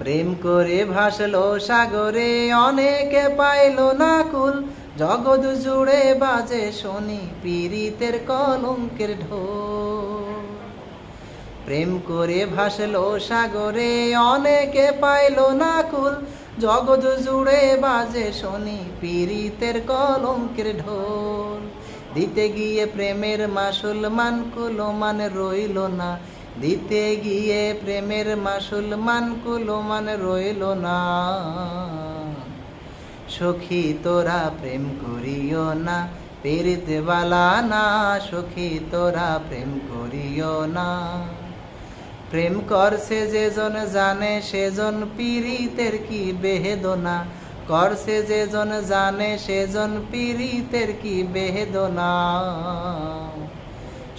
প্রেম করে ভাসলো সাগরে, অনেকে পাইলো না কুল। জগৎ জুড়ে বাজে শনি পীড়িতের কলঙ্কের ঢোল। প্রেম করে ভাসলো সাগরে, অনেকে পাইলো না কুল। জগৎ জুড়ে বাজে শনি পীড়িতের কলঙ্কের ঢোল। দিতে গিয়ে প্রেমের মাসুল মান কুলো, মান রইল না। দিতে গিয়ে প্রেমের মাসুল মান কুলো মান রইল না। সখী তোরা প্রেম করিও না পেরিতে বালা না। সখী তোরা প্রেম করিও না। প্রেম করছে যেজন জানে, সেজন পীড়িতের কি বেহেদনা। করছে যেজন জানে, সেজন পীড়িতের কি বেহেদনা।